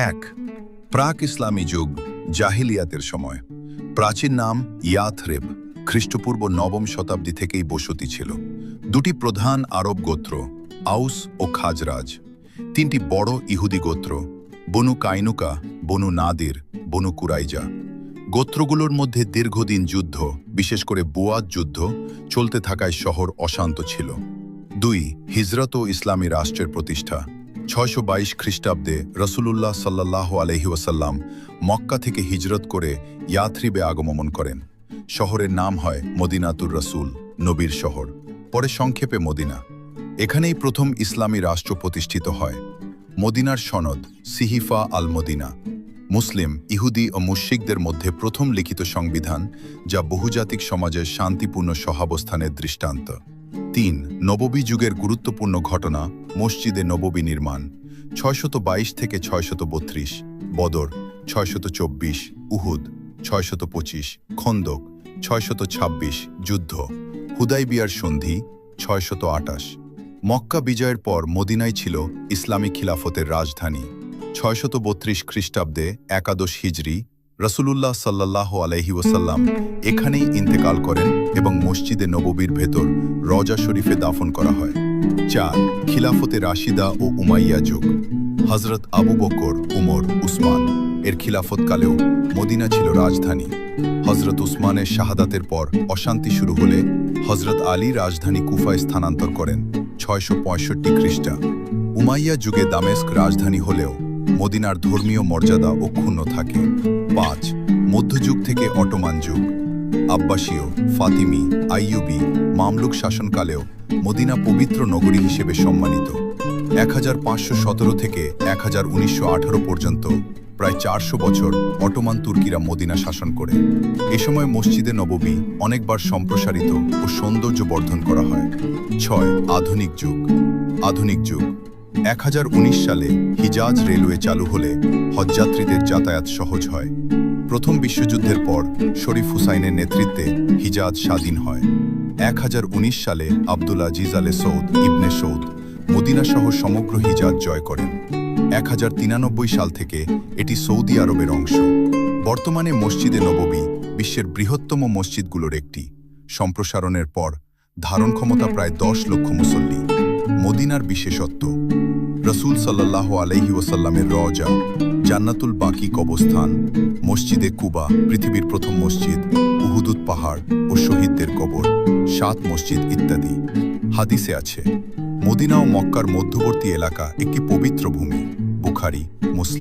এক, প্রাক ইসলামী যুগ, জাহিলিয়াতের সময়। প্রাচীন নাম ইয়াথরেব, খ্রিস্টপূর্ব নবম শতাব্দী থেকেই বসতি ছিল। দুটি প্রধান আরব গোত্র, আউস ও খাজরাজ। তিনটি বড় ইহুদি গোত্র, বনু কাইনুকা, বনু নাদির, বনু কুরাইজা। গোত্রগুলোর মধ্যে দীর্ঘদিন যুদ্ধ, বিশেষ করে বুয়াদ যুদ্ধ, চলতে থাকায় শহর অশান্ত ছিল। দুই, হিজরত ও ইসলামী রাষ্ট্রের প্রতিষ্ঠা। ছয়শো বাইশ খ্রিস্টাব্দে রসুলুল্লাহ সাল্লাহ আলহি ওয়াসাল্লাম মক্কা থেকে হিজরত করে ইয়াথরিবে আগমন করেন। শহরের নাম হয় মদিনাতুর রসুল, নবীর শহর, পরে সংক্ষেপে মদিনা। এখানেই প্রথম ইসলামী রাষ্ট্র প্রতিষ্ঠিত হয়। মদিনার সনদ সিহিফা আল মদিনা মুসলিম, ইহুদি ও মুশিকদের মধ্যে প্রথম লিখিত সংবিধান যা বহুজাতিক সমাজের শান্তিপূর্ণ সহাবস্থানের দৃষ্টান্ত। তিন, নববী যুগের গুরুত্বপূর্ণ ঘটনা, মসজিদে নববী নির্মাণ ছয়শত বাইশ থেকে ছয়শত বত্রিশ বদর ছয়শত চব্বিশ উহুদ ছয়শত পঁচিশ খন্দক ছয়শত ছাব্বিশ যুদ্ধ, হুদাইবিয়ার সন্ধি ছয়শত আটাশ মক্কা বিজয়ের পর মদিনায় ছিল ইসলামী খিলাফতের রাজধানী ছয়শত বত্রিশ খ্রিস্টাব্দে একাদশ হিজরি রসুলুল্লাহ সাল্লাহ আলহি ওসাল্লাম এখানেই ইন্তেকাল করেন এবং মসজিদে নববীর ভেতর রজা শরীফে দাফন করা হয়। চার, খিলাফতে রাশিদা ও উমাইয়া যুগ। হজরত আবু বকর, উমর, উসমান এর খিলাফতকালেও মদিনা ছিল রাজধানী। হজরত উসমানের শাহাদাতের পর অশান্তি শুরু হলে হজরত আলী রাজধানী কুফায় স্থানান্তর করেন ছয়শো পঁয়ষট্টি খ্রিস্টা। উমাইয়া যুগে দামেস্ক রাজধানী হলেও মদিনার ধর্মীয় মর্যাদা অক্ষুণ্ণ থাকে। যুগ আব্বাসীয়, ফাতিমি, আইয়ুবি মামলুক শাসনকালেও মদিনা পবিত্র নগরী হিসেবে সম্মানিত। এক হাজার পাঁচশো সতেরো থেকে এক পর্যন্ত প্রায় চারশো বছর অটোমান তুর্কিরা মদিনা শাসন করে। এ সময় মসজিদে নববী অনেকবার সম্প্রসারিত ও সৌন্দর্য বর্ধন করা হয়। ছয়, আধুনিক যুগ। আধুনিক যুগ। এক সালে হিজাজ রেলওয়ে চালু হলে হজযাত্রীদের যাতায়াত সহজ হয়। প্রথম বিশ্বযুদ্ধের পর, শরীফ হুসাইনের নেতৃত্বে হিজাজ স্বাধীন হয়। এক সালে আবদুল আজিজ আলে সৌদ ইবনে সৌদ মদিনা সহ সমগ্র হিজাজ জয় করেন। এক সাল থেকে এটি সৌদি আরবের অংশ। বর্তমানে মসজিদে নববী বিশ্বের বৃহত্তম মসজিদগুলোর একটি। সম্প্রসারণের পর ধারণ ক্ষমতা প্রায় দশ লক্ষ মুসল্লি। মদিনার বিশেষত্ব রসুল সাল্লাহ আলহি ওসাল্লামের রজা জান্নাতুল বাকি কবরস্থান, মসজিদে কুবা, পৃথিবীর প্রথম মসজিদ, উহুদুদ পাহাড় ও শহীদদের কবর, সাত মসজিদ ইত্যাদি। হাদিসে আছে, মদিনা ও মক্কার মধ্যবর্তী এলাকা একটি পবিত্র ভূমি, বুখারি, মুসলিম।